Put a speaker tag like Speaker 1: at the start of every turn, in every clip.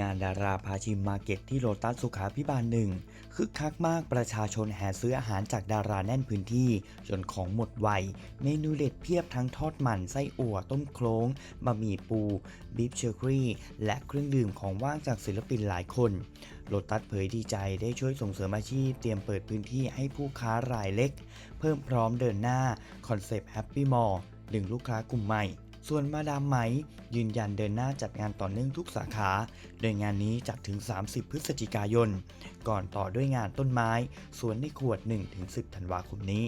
Speaker 1: งานดาราพาชิมมาร์เก็ตที่โลตัสสุขาพิบาลหนึ่งคึกคักมากประชาชนแห่ซื้ออาหารจากดาราแน่นพื้นที่ จนของหมดไว เมนูเด็ดเพียบทั้งทอดมัน ไส้อั่วต้มโคลงบะหมี่ปูบีฟเชอร์รี่และเครื่องดื่มของว่างจากศิลปินหลายคนโลตัสเผยดีใจได้ช่วยส่งเสริมอาชีพ เตรียมเปิดพื้นที่ให้ผู้ค้ารายเล็ก เพิ่มพร้อมเดินหน้าคอนเซปต์แฮปปี้มอลดึงลูกค้ากลุ่มใหม่ ส่วนมาดามไหมยืนยันเดินหน้าจัดงานต่อเนื่องทุกสาขา โดยงานนี้จัดถึง 30 พฤศจิกายน ก่อนต่อด้วยงานต้นไม้ สวนในขวด 1-10 ธันวาคมนี้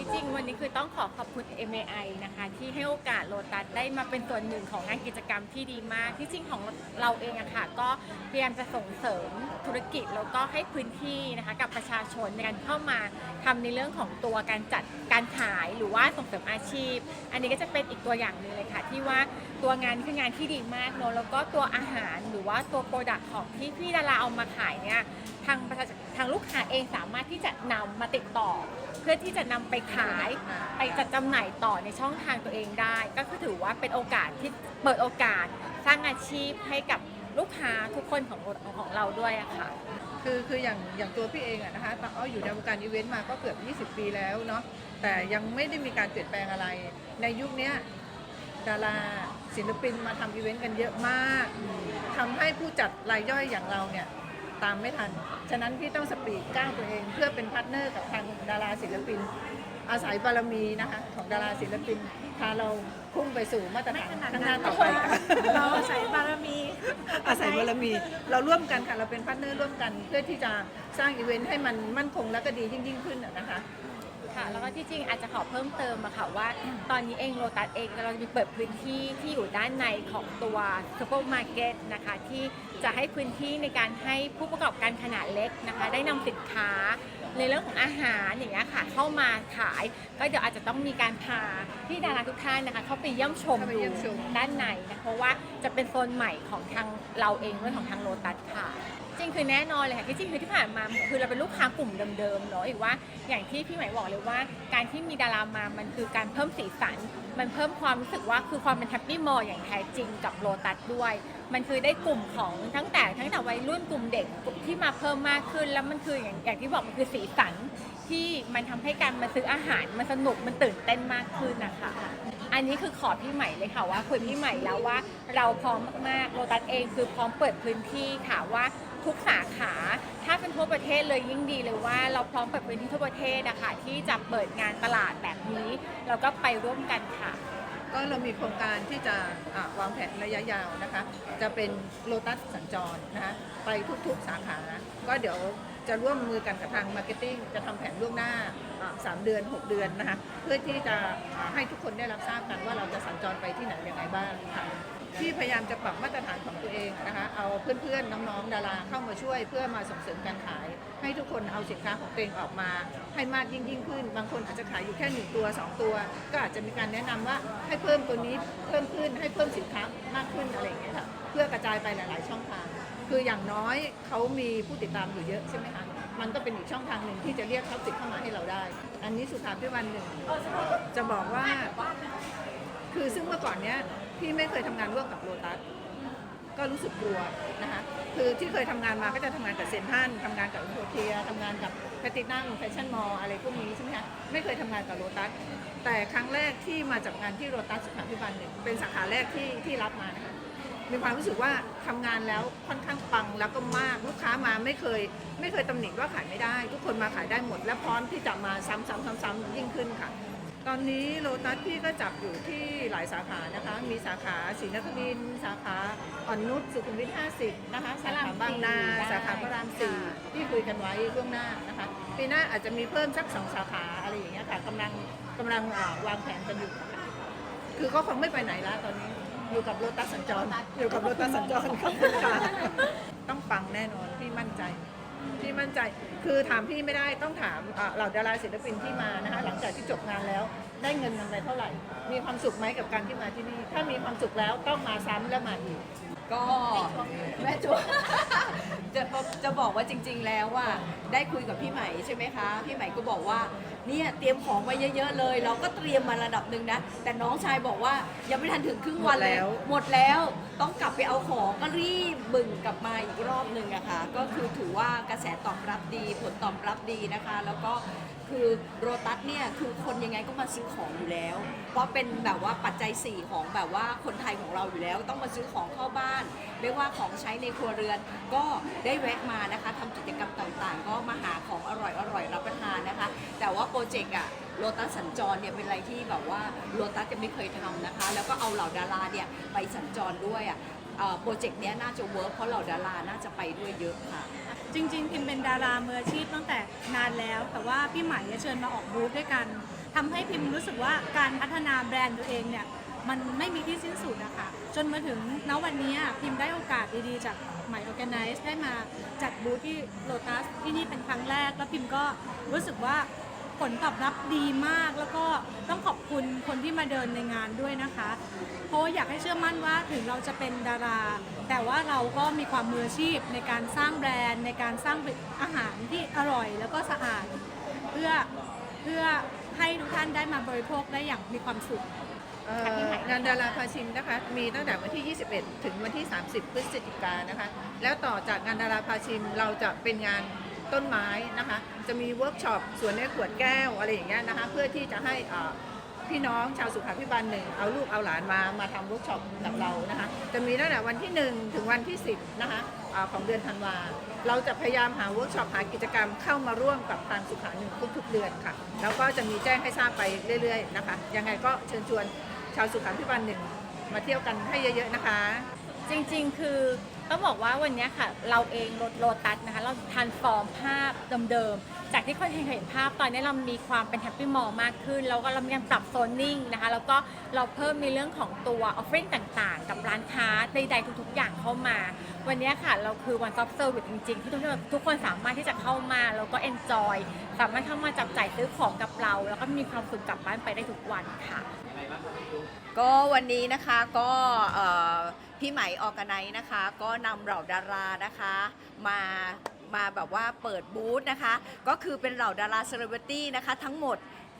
Speaker 2: ที่จริงวันนี้คือต้องขอขอบคุณ MAI นะคะ ที่ให้โอกาสโลตัสได้มาเป็นส่วนหนึ่งของงานกิจกรรมที่ดีมาก ที่จริงของเราเองอะค่ะก็พยายามจะส่งเสริมธุรกิจแล้วก็ให้พื้นที่นะคะกับประชาชนในการเข้ามาทำในเรื่องของตัวการจัดการขายหรือว่าส่งเสริมอาชีพ อันนี้ก็จะเป็นอีกตัวอย่างหนึ่งเลยค่ะที่ว่า ตัวงานคืองานที่ดีมากเนอะแล้วก็ตัวอาหารหรือว่าตัวโปรดักต์ของที่พี่ดาราเอามาขายเนี่ยทางประชาชนทางลูกค้าเองสามารถที่จะนำมาติดต่อ เพื่อที่จะนำไปขายไปจัดจำหน่ายต่อในช่องทางตัวเองได้ ก็คือถือว่าเป็นโอกาสที่เปิดโอกาสสร้างอาชีพให้กับลูกค้าทุกคนของของเราด้วยอะค่ะ
Speaker 3: คือคืออย่างอย่างตัวพี่เองอะนะคะตอนอ้ออยู่ในวงการอีเวนต์มาก็เกือบ 20 ปีแล้วเนาะแต่ยังไม่ได้มีการเปลี่ยนแปลงอะไร ในยุคเนี้ย ดาราศิลปินมาทำอีเวนต์กันเยอะมากทำให้ผู้จัดรายย่อยอย่างเราเนี่ยตามไม่ทัน ฉะนั้นพี่ต้องสปีดก้าวตัวเองเพื่อเป็นพาร์ทเนอร์กับทางดาราศิลปิน อาศัยบารมีนะคะของดาราศิลปินพาเราพุ่งไปสู่มาตรฐานข้างหน้าต่อไปค่ะ
Speaker 2: เราอาศัยบารมี
Speaker 3: อาศัยบารมี เราร่วมกันค่ะ เราเป็นพาร์ทเนอร์ร่วมกัน เพื่อที่จะสร้างอีเวนต์ให้มันมั่นคงและก็ดียิ่งยิ่งขึ้นอะนะคะ
Speaker 2: ค่ะแล้วก็ที่จริงอาจจะขอเพิ่มเติมอะค่ะว่า ตอนนี้เองโลตัสเองเราจะมีเปิดพื้นที่ที่อยู่ด้านในของตัวซูเปอร์มาร์เก็ตนะคะที่จะให้พื้นที่ในการให้ผู้ประกอบการขนาดเล็กนะคะ ได้นำสินค้า ในเรื่องของอาหารอย่างเงี้ยค่ะเข้ามาขาย ก็เดี๋ยวอาจจะต้องมีการพาที่ดาราทุกท่านนะคะเข้าไปเยี่ยมชม
Speaker 3: เข้าไป
Speaker 2: ดู
Speaker 3: เยี่ยมชม
Speaker 2: ด้านในนะเพราะว่าจะเป็นโซนใหม่ของทางเราเองด้วยของทางโลตัสค่ะ จริงคือแน่นอนเลยค่ะที่จริงคือที่ผ่านมาคือเราเป็นลูกค้ากลุ่มเดิมๆเนาะอีกว่าอย่างที่พี่หมายบอกเลยว่า การที่มีดารามามันคือการเพิ่มสีสัน มันเพิ่มความรู้สึกว่าคือความเป็นแฮปปี้มอลอย่างแท้จริงกับโลตัสด้วย มันคือได้กลุ่มของทั้งแต่ทั้งแต่วัยรุ่นกลุ่มเด็กที่มาเพิ่มมากขึ้น แล้วมันคืออย่างอย่างที่บอกมันคือสีสันที่มันทำให้การมาซื้ออาหารมันสนุกมันตื่นเต้นมากขึ้นนะคะอันนี้คือขอพี่ใหม่เลยค่ะว่าคุยพี่ใหม่แล้วว่าเราพร้อมมากๆโลตัสเองคือพร้อมเปิดพื้นที่ค่ะว่าทุกสาขาถ้าเป็นทั่วประเทศเลยยิ่งดีเลยว่าเราพร้อมเปิดพื้นที่ทั่วประเทศนะคะที่จะเปิดงานตลาดแบบนี้ เราก็ไปร่วมกันค่ะ
Speaker 3: ก็เรามีโครงการที่จะะวางแผนระยะยาวนะคะ จะเป็นโลตัสสัญจรนะคะไปทุกๆสาขา ก็เดี๋ยวจะร่วมมือกันกับทางมาร์เก็ตติ้งจะทำแผนล่วงหน้า 3 เดือน 6 เดือนนะคะ เพื่อที่จะให้ทุกคนได้รับทราบกันว่าเราจะสัญจรไปที่ไหนยังไงบ้างค่ะ ที่พยายามจะปรับมาตรฐานของตัวเองนะคะเอาเพื่อนๆน้องๆดาราเข้ามาช่วยเพื่อมาส่งเสริมการขาย ให้ทุกคนเอาสินค้าของตัวเองออกมา ให้มากยิ่งยิ่งขึ้น บางคนอาจจะขายอยู่แค่หนึ่งตัวสองตัว ก็อาจจะมีการแนะนำว่าให้เพิ่มตัวนี้เพิ่มขึ้นให้เพิ่มสินค้ามากขึ้นอะไรอย่างเงี้ยค่ะเพื่อกระจายไปหลายๆช่องทาง คืออย่างน้อยเขามีผู้ติดตามอยู่เยอะใช่ไหมคะมันก็เป็นอีกช่องทางหนึ่งที่จะเรียกเขาติดเข้ามาให้เราได้ อันนี้สุขาพิวันหนึ่งจะบอกว่า คือซึ่งเมื่อก่อนเนี้ย พี่ไม่เคยทำงานร่วมกับโลตัสก็รู้สึกกลัวนะคะคือที่เคยทำงานมาก็จะทำงานกับเซนทันทำงานกับอินโทเทียทำงานกับแพตินัมแฟชั่นมอลอะไรพวกนี้ใช่ไหมคะไม่เคยทำงานกับโลตัสแต่ครั้งแรกที่มาจากงานที่โลตัสสุขาพิบันหนึ่งเป็นสาขาแรกที่ที่รับมานะคะมีความรู้สึกว่าทำงานแล้วค่อนข้างปังแล้วก็มากลูกค้ามาไม่เคย ไม่เคยตำหนิว่าขายไม่ได้ ทุกคนมาขายได้หมด และพร้อมที่จะมาซ้ำๆๆๆยิ่งขึ้นค่ะ ตอนนี้โลตัสพี่ก็จับอยู่ที่หลายสาขานะคะ มีสาขาศรีนครินทร์สาขาอ่อนนุชสุขุมวิท 50 นะคะ สาขาบางนา
Speaker 2: ได้
Speaker 3: สาขาพระรามสี่ที่คุยกันไว้ล่วงหน้านะคะ ปีหน้าอาจจะมีเพิ่มสักสองสาขาอะไรอย่างเงี้ยค่ะกำลังกำลังอ่าวางแผนกันอยู่ค่ะคือก็คงไม่ไปไหนแล้วตอนนี้อยู่กับโลตัสสัญจรอยู่กับโลตัสสัญจรขอบคุณค่ะต้องปังแน่นอนพี่มั่นใจ พี่มั่นใจ คือถามพี่ไม่ได้ต้องถามอ่าเหล่าดาราศิลปินที่มานะคะหลังจากที่จบงานแล้ว ได้เงินมันไปเท่าไหร่ มีความสุขไหมกับการที่มาที่นี่ ถ้ามีความสุขแล้วต้องมาซ้ำและมาอีก
Speaker 4: ก็แม่จุจะ จะจะบอกว่าจริง ๆ แล้วว่าได้คุยกับพี่ใหม่ใช่ไหมคะ พี่ใหม่ก็บอกว่าเนี่ยเตรียมของไว้เยอะๆเลย เราก็เตรียมมาระดับหนึ่งนะ แต่น้องชายบอกว่ายังไม่ทันถึงครึ่งวันเลย
Speaker 3: หมดแล้ว
Speaker 4: หมดแล้วต้องกลับไปเอาของก็รีบบึ่งกลับมาอีกรอบหนึ่งอะค่ะก็คือถือว่ากระแสตอบรับดีผลตอบรับดีนะคะ แล้วก็ คือโรตัสเนี่ยคือคนยังไงก็มาซื้อของอยู่แล้ว เพราะเป็นแบบว่าปัจจัย4ของแบบว่าคนไทยของเราอยู่แล้ว ต้องมาซื้อของเข้าบ้าน ไม่ว่าของใช้ในครัวเรือนก็ได้แวะมานะคะทำกิจกรรมต่างๆ ก็มาหาของอร่อยๆรับประทานนะคะ แต่ว่าโปรเจกต์อะโลตัสสัญจรเนี่ยเป็นอะไรที่แบบว่าโลตัสยังไม่เคยทำนะคะ แล้วก็เอาเหล่าดาราเนี่ยไปสัญจรด้วยอะโปรเจกต์เนี้ยน่าจะเวิร์กเพราะเหล่าดาราน่าจะไปด้วยเยอะค่ะ
Speaker 5: จริงๆพิมเป็นดารามืออาชีพตั้งแต่นานแล้ว แต่ว่าพี่ใหม่เชิญมาออกบูธด้วยกันทำให้พิมรู้สึกว่าการพัฒนาแบรนด์ตัวเองเนี่ยมันไม่มีที่สิ้นสุดนะคะจนมาถึงณวันนี้พิมได้โอกาสดีๆ จากใหม่ออแกไนซ์ได้มาจัดบูธที่โลตัสที่นี่เป็นครั้งแรก แล้วพิมก็รู้สึกว่า ผลตอบรับดีมาก แล้วก็ต้องขอบคุณคนที่มาเดินในงานด้วยนะคะ เพราะอยากให้เชื่อมั่นว่าถึงเราจะเป็นดารา แต่ว่าเราก็มีความมืออาชีพในการสร้างแบรนด์ ในการสร้างอาหารที่อร่อยแล้วก็สะอาด เพื่อเพื่อให้ทุกท่านได้มาบริโภคได้อย่างมีความสุข
Speaker 3: เอ่องานดาราพาชิมนะคะ มีตั้งแต่วันที่ 21 ถึงวันที่ 30 พฤศจิกายนนะคะ แล้วต่อจากงานดาราพาชิมเราจะเป็นงาน ต้นไม้นะคะ จะมีเวิร์กช็อปสวนในขวดแก้วอะไรอย่างเงี้ยนะคะ เพื่อที่จะให้พี่น้องชาวสุขาพิบาลหนึ่งเอาลูกเอาหลานมามาทำเวิร์กช็อปกับเรานะคะ จะมีตั้งแต่วันที่ 1 ถึงวันที่ 10 นะคะของเดือนธันวา เราจะพยายามหาเวิร์กช็อปหากิจกรรมเข้ามาร่วมกับทางสุขาหนึ่งทุกๆเดือนค่ะ แล้วก็จะมีแจ้งให้ทราบไปเรื่อยๆนะคะ ยังไงก็เชิญชวนชาวสุขาพิบาลหนึ่งมาเที่ยวกันให้เยอะๆนะคะ
Speaker 2: จริงๆ คือ ต้องบอกว่าวันนี้ค่ะ เราเองโลโลตัสนะคะ เราทันฟอร์มภาพเดิมๆ จากที่คนเห็นภาพตอนนี้เรามีความเป็นแฮปปี้มอลมากขึ้น แล้วก็เรามีการปรับโซนนิ่งนะคะ แล้วก็เราเพิ่มในเรื่องของตัวออฟฟิ n ต่างๆ กับร้านค้าใดๆทุกๆ อย่างเข้ามา วันนี้ค่ะ เราคือ one stop service จริงๆ ที่ทุกคนทุกคนสามารถที่จะเข้ามาแล้วก็ enjoy สามารถเข้ามาจับจ่ายซื้อของกับเรา แล้วก็มีความสุขกลับบ้านไปได้ทุกวันค่ะ
Speaker 4: ก็วันนี้นะคะก็เอ่อพี่ไหมออกกันไนนะคะ ก็นำเหล่าดารานะคะ มามาแบบว่าเปิดบูธนะคะ ก็คือเป็นเหล่าดาราเซเลบริตี้นะคะ ทั้งหมด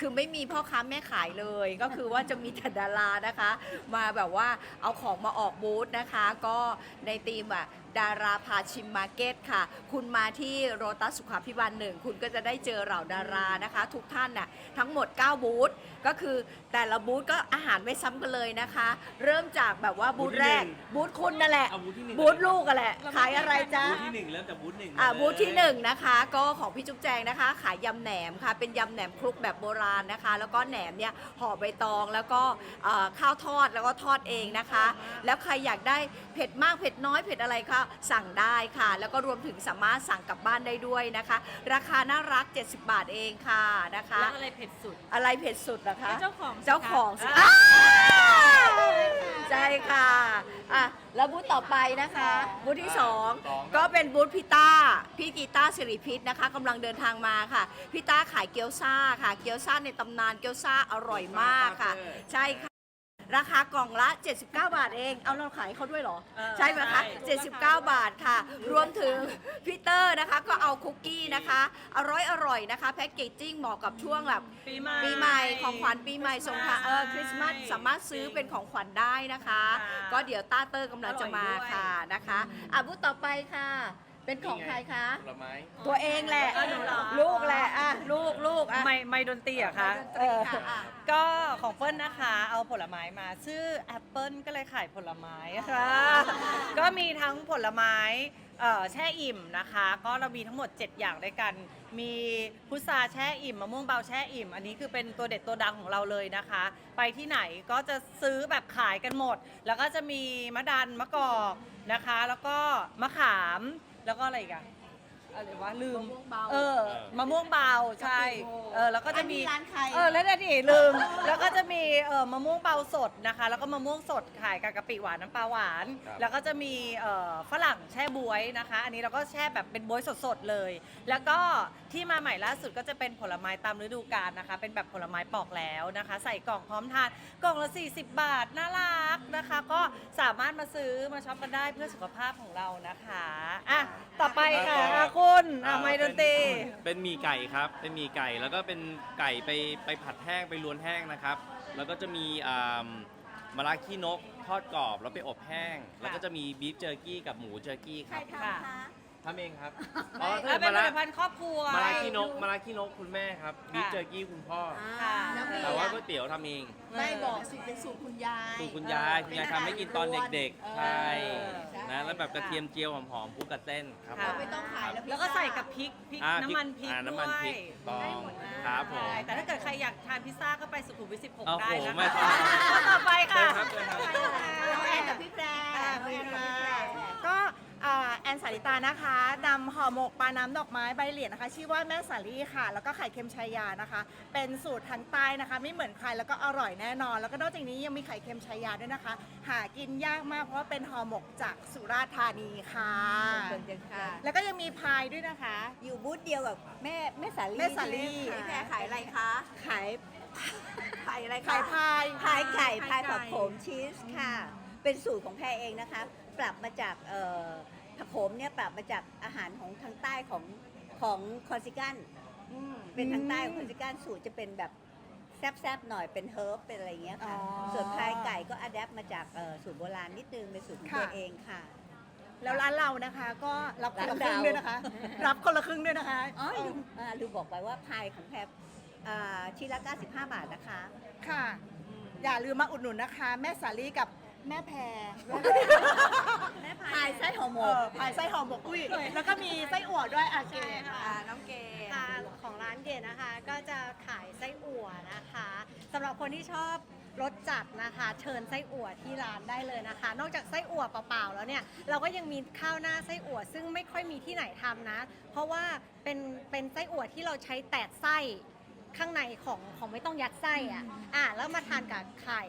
Speaker 4: คือไม่มีพ่อค้าแม่ขายเลย ก็คือว่าจะมีแต่ดารานะคะ มาแบบว่าเอาของมาออกบูธนะคะ ก็ในทีมอะ ดาราพาชิมมาร์เก็ตค่ะ คุณมาที่โรตัสสุขาพิบาลหนึ่งคุณก็จะได้เจอเหล่าดารานะคะ ทุกท่านน่ะทั้งหมด 9 บูธก็คือแต่ละบูธก็อาหารไม่ซ้ำกันเลยนะคะ เริ่มจากแบบว่าบูธแรก บูธคุณนั่นแหละ
Speaker 6: เอาบูธที่หนึ่ง
Speaker 4: บูธลูกกันแหละ ขายอะไรจ๊ะ
Speaker 6: บูธที่หนึ่งเริ่มจากบูธหนึ่ง
Speaker 4: อ่า
Speaker 6: เลย
Speaker 4: บูธที่หนึ่งนะคะก็ของพี่จุ๊บแจงนะคะ ขายยำแหนมค่ะ เป็นยำแหนมคลุกแบบโบราณนะคะ แล้วก็แหนมเนี่ยห่อใบตองแล้วก็เอ่อข้าวทอดแล้วก็ทอดเองนะคะ แล้วใครอยากได้เผ็ดมากเผ็ดน้อยเผ็ดอะไรก็สั่งได้ค่ะ แล้วก็รวมถึงสามารถสั่งกลับบ้านได้ด้วยนะคะ ราคาน่ารัก 70 บาทเองค่ะนะคะ
Speaker 2: แล้วอะไรเผ็ดสุด
Speaker 4: อะไรเผ็ดสุดนะคะ
Speaker 5: เจ้าของสิคะ
Speaker 4: เจ้าของสิอ่า ใช่ค่ะอะ แล้วบูธต่อไปนะคะ บูธที่ สองก็เป็นบูธพี่ต้า พี่กีต้าสิริพิษนะคะกำลังเดินทางมาค่ะ พี่ต้าขายเกี๊ยวซ่าค่ะ เกี๊ยวซ่าในตำนาน เกี๊ยวซ่าอร่อยมากค่ะ ใช่ค่ะ ราคากล่องละ 79 บาทเอง เอาเราขายเขาด้วยเหรอ
Speaker 2: เออ
Speaker 4: ใช่ไหมคะ
Speaker 2: ใช่
Speaker 4: 79 บาทค่ะ รวมถึงพี่เตอร์นะคะ ก็เอาคุกกี้นะคะ อร่อยอร่อยๆนะคะ แพ็กเกจจิ้งเหมาะกับช่วงแบบ
Speaker 2: ปีใหม่
Speaker 4: ปีใหม่ของขวัญปีใหม่ส่งค่ะเออคริสต์มาสสามารถซื้อเป็นของขวัญได้นะคะ
Speaker 2: ค่ะ
Speaker 4: ก็เดี๋ยวต้าเตอร์กำลังจะมาค่ะนะคะอะบูธต่อไปค่ะ เป็นของใครคะ
Speaker 6: ผลไม้
Speaker 4: ตัวเองแหละ
Speaker 2: เออหนูเหรอ
Speaker 4: ลูกแหละอะลูกลูกอะ
Speaker 7: ไม่ไม่ดนตรีเหรอะคะ
Speaker 4: เอออะ
Speaker 7: ก็ของเปิ้ลนะคะ เอาผลไม้มาชื่อแอปเปิ้ลก็เลยขายผลไม้ค่ะก็มีทั้งผลไม้เอ่อแช่อิ่มนะคะ ก็เรามีทั้งหมด 7 อย่างด้วยกัน มีพุทราแช่อิ่มมะม่วงเบาแช่อิ่ม อันนี้คือเป็นตัวเด็ดตัวดังของเราเลยนะคะ ไปที่ไหนก็จะซื้อแบบขายกันหมด แล้วก็จะมีมะดันมะกอกนะคะ แล้วก็มะขาม แล้วก็อะไรอีกอะ อะไรวะลืม
Speaker 4: มะม่วงเบา
Speaker 7: เออมะม่วงเบาใช่
Speaker 4: กะปิโว
Speaker 7: เออแล้วก็จะมี
Speaker 4: อันนี้ร้านใคร
Speaker 7: เออแล้วนั่นดิลืม แล้วก็จะมีเออมะม่วงเบาสดนะคะ แล้วก็มะม่วงสดขายกับกะปิหวานน้ำปลาหวาน
Speaker 6: ครับ
Speaker 7: แล้วก็จะมีเอ่อฝรั่งแช่บวยนะคะ อันนี้เราก็แช่แบบเป็นบวยสดๆเลย แล้วก็ที่มาใหม่ล่าสุดก็จะเป็นผลไม้ตามฤดูกาลนะคะ เป็นแบบผลไม้ปอกแล้วนะคะ ใส่กล่องพร้อมทานกล่องละ 40 บาทน่ารักนะคะ ก็สามารถมาซื้อมาช็อปกันได้เพื่อสุขภาพของเรานะคะอะต่อไปค่ะนอะไม่ดนตรี
Speaker 6: เป็นหมี่ไก่ครับ เป็นหมี่ไก่แล้วก็เป็นไก่ไปไปผัดแห้งไปลวนแห้งนะครับ แล้วก็จะมีอ่ามะระขี้นกทอดกรอบแล้วไปอบแห้ง แล้วก็จะมีบีฟเจอร์กี้กับหมูเจอร์กี้ครับ
Speaker 7: ค่ะ
Speaker 6: ทำเองครับ
Speaker 7: อ๋อ
Speaker 6: ถ้า
Speaker 7: แล้ว
Speaker 6: เกิด
Speaker 7: เป็น
Speaker 6: มะ
Speaker 7: ผ
Speaker 6: ระ
Speaker 7: ลิตภัณฑ์ครอบครัว
Speaker 6: มะระขี้นกมะระขี้นกคุณแม่ครับบีฟเจอร์กี้คุณพ่อ
Speaker 7: ค่ะ
Speaker 6: แต่ว่าก๋วยเตี๋ยวทำเอง
Speaker 3: ไม่บอกสิเป็นสูตรคุณยาย
Speaker 6: สูตรคุณยายคุณยายทำให้กินตอนเด็กๆ ใช่
Speaker 3: ใช่
Speaker 6: นะแล้วแบบกระเทียมเจียวหอมๆคลุกกับเส้นครับ
Speaker 7: ค่ะ
Speaker 6: ผม
Speaker 3: ไม่ต้องขายแล้ว
Speaker 7: แล้วก็ใส่กับพริกพริก
Speaker 6: อ่า
Speaker 7: น้ำมันพริก
Speaker 6: อ่า
Speaker 7: ด้
Speaker 6: น้ำมัน
Speaker 7: ว
Speaker 6: พริ
Speaker 7: ย
Speaker 6: กต้องครับผม
Speaker 7: ใช่แต่ถ้าเกิดใครอยากทานพิซซ่าก็ไปสุขุมวิท
Speaker 6: โอ้
Speaker 7: 16
Speaker 6: โห
Speaker 7: ได้นะ
Speaker 6: ไม่
Speaker 7: คะ
Speaker 6: ต้อง
Speaker 7: ต่อไปค่ะ
Speaker 6: เชิญครับเชิญครับ
Speaker 3: น้องแอนกับพี่แพร
Speaker 8: ค่ะ
Speaker 3: น้องแอนกับพี่แพร
Speaker 8: ก็ อ่าแอนสาริตานะคะนำห่อหมกปลาน้ำดอกไม้ใบเหลียดนะคะ ชื่อว่าแม่สาลี่ค่ะ แล้วก็ไข่เค็มชายานะคะ เป็นสูตรทางใต้นะคะ ไม่เหมือนใครแล้วก็อร่อยแน่นอน แล้วก็นอกจากนี้ยังมีไข่เค็มชายาด้วยนะคะ หากินยากมากเพราะว่าเป็นห่อหมกจากสุราษฎร์ธานีค่ะ
Speaker 3: เป็นจังค่ะ
Speaker 8: แล้วก็ยังมีพายด้วยนะคะ
Speaker 4: อยู่บูธเดียวกับแม่แม่สาลี
Speaker 8: แม่สาลี
Speaker 4: ใช่ไหมคะพี่แพรขายอะไรคะขายขายอะไรคะ
Speaker 8: ขายพาย
Speaker 4: พายไก่พาย
Speaker 8: ไก่
Speaker 4: ผักโขมชีสค่ะ เป็นสูตรของแพรเองนะคะ ปรับมาจากเอ่อผักโขมเนี่ยปรับมาจากอาหารของทางใต้ของของคอร์ซิกันเป็นทางใต้ของคอร์ซิกันสูตรจะเป็นแบบแซบๆหน่อยเป็นเฮิร์บเป็นอะไรอย่างเงี้ยค่ะ
Speaker 8: อ๋อ
Speaker 4: ส่วนพายไก่ก็อัดแอปมาจากเอ่อสูตรโบราณนิดนึงเป็นสูตรของ
Speaker 8: ค่ะ
Speaker 4: ตัวเองค่ะ
Speaker 8: แล้วร้านเรานะคะ ก็รับคนละครึ่ง
Speaker 4: ร้านเรา
Speaker 8: ด้วยนะคะ รับคนละครึ่งด้วยนะคะ
Speaker 4: อ๋อลืมอ่าลืมบอกไปว่าพายของแพรอ่าชิ้นละ95 บาทนะคะ
Speaker 8: ค่ะ อย่าลืมมาอุดหนุนนะคะ แม่สาลี่กับ แม่แพร
Speaker 4: พายไส้ห่อหม
Speaker 8: เอกอพายไส้ห่อหมกอุ้ยแล้วก็มีไส้อั่วด้วยอาเก
Speaker 4: อ่าน้องเกด
Speaker 9: ค่ะของร้านเกดนะคะก็จะขายไส้อั่วนะคะสำหรับคนที่ชอบรสจัดนะคะ เชิญไส้อั่วที่ร้านได้เลยนะคะ นอกจากไส้อั่วเปล่าๆแล้วเนี่ยเราก็ยังมีข้าวหน้าไส้อั่วซึ่งไม่ค่อยมีที่ไหนทำนะ เพราะว่าเป็นเป็นไส้อั่วที่เราใช้แตกไส้ข้างในของของไม่ต้องยัดไส้อะอะแล้วมาทานกับไข่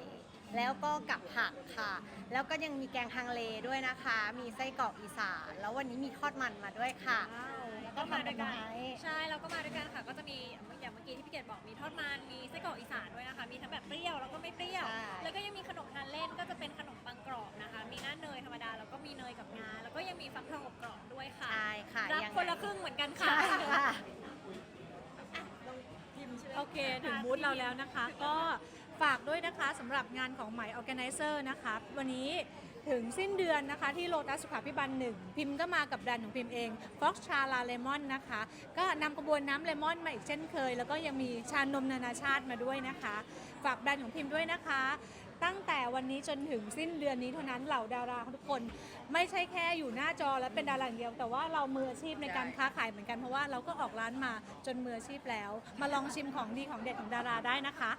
Speaker 9: แล้วก็กับผักค่ะ แล้วก็ยังมีแกงฮังเลด้วยนะคะ มีไส้กรอกอีสานแล้ววันนี้มีทอดมันมาด้วยค่ะ แล้วก็
Speaker 10: ก็มา
Speaker 9: ทำ
Speaker 10: ด้วยกัน
Speaker 9: ไม้
Speaker 10: ใช่เราก็มาด้วยกันค่ะ ก็จะมีอย่างเมื่อกี้ที่พี่เกดบอกมีทอดมัน มีไส้กรอกอีสานด้วยนะคะ มีทั้งแบบเปรี้ยวแล้วก็ไม่เปรี้ยว
Speaker 9: ใช่
Speaker 10: แล้วก็ยังมีขนมทานเล่นก็จะเป็นขนมปังกรอบนะคะ มีหน้าเนยธรรมดาแล้วก็มีเนยกับงา แล้วก็ยังมีฟักทองอบกรอบด้วยค่ะ
Speaker 9: ใช่ค่ะ
Speaker 10: รับ
Speaker 9: ยังไง
Speaker 10: คนละครึ่งเหมือนกันค่ะ
Speaker 9: ใช่ค่ะ
Speaker 5: โอเค ถึงบูธเราแล้วนะคะ ก็ ฝากด้วยนะคะสำหรับงานของไหม Organizer นะคะวันนี้ถึงสิ้นเดือนนะคะที่โลตัสสุขาพิบันหนึ่งพิมพ์ก็มากับแบรนด์ของพิมพ์เอง Fox c h a l a Lemon นะคะ ก็นำกระบวนน้ำเลมอนมาอีกเช่นเคย แล้วก็ยังมีชานมนานาชาติมาด้วยนะคะ ฝากแบรนด์ของพิมพ์ด้วยนะคะ ตั้งแต่วันนี้จนถึงสิ้นเดือนนี้เท่านั้นเหล่าดาราทุกคน ไม่ใช่แค่อยู่หน้าจอและเป็นดาราอย่างเดียว แต่ว่าเรามืออาชีพในการค้าขายเหมือนกันเพราะว่าเราก็ออกร้านมาจนมืออาชีพแล้ว มาลองชิมของดีของเด็ดของดาราได้นะ
Speaker 3: คะ